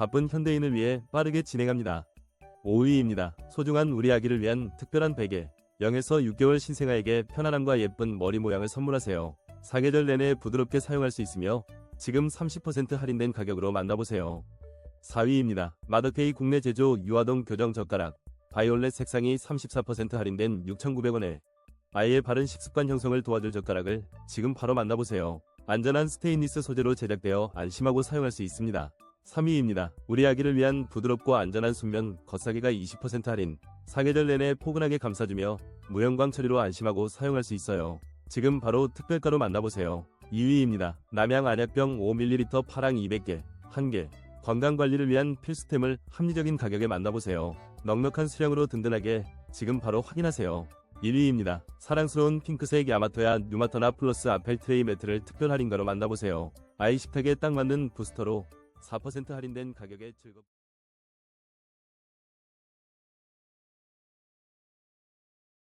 바쁜 현대인을 위해 빠르게 진행합니다. 5위입니다. 소중한 우리 아기를 위한 특별한 베개. 0에서 6개월 신생아에게 편안함과 예쁜 머리 모양을 선물하세요. 사계절 내내 부드럽게 사용할 수 있으며 지금 30% 할인된 가격으로 만나보세요. 4위입니다. 마더케이 국내 제조 유화동 교정 젓가락. 바이올렛 색상이 34% 할인된 6,900원에 아이의 바른 식습관 형성을 도와줄 젓가락을 지금 바로 만나보세요. 안전한 스테인리스 소재로 제작되어 안심하고 사용할 수 있습니다. 3위입니다. 우리 아기를 위한 부드럽고 안전한 순면 겉사기가 20% 할인. 사계절 내내 포근하게 감싸주며 무형광 처리로 안심하고 사용할 수 있어요. 지금 바로 특별가로 만나보세요. 2위입니다. 남양 안약병 5ml 파랑 200개, 1개. 건강관리를 위한 필수템을 합리적인 가격에 만나보세요. 넉넉한 수량으로 든든하게 지금 바로 확인하세요. 1위입니다. 사랑스러운 핑크색 야마토야 뉴마터나 플러스 아펠 트레이 매트를 특별 할인가로 만나보세요. 아이 식탁에 딱 맞는 부스터로 4% 할인된 가격에 즐겁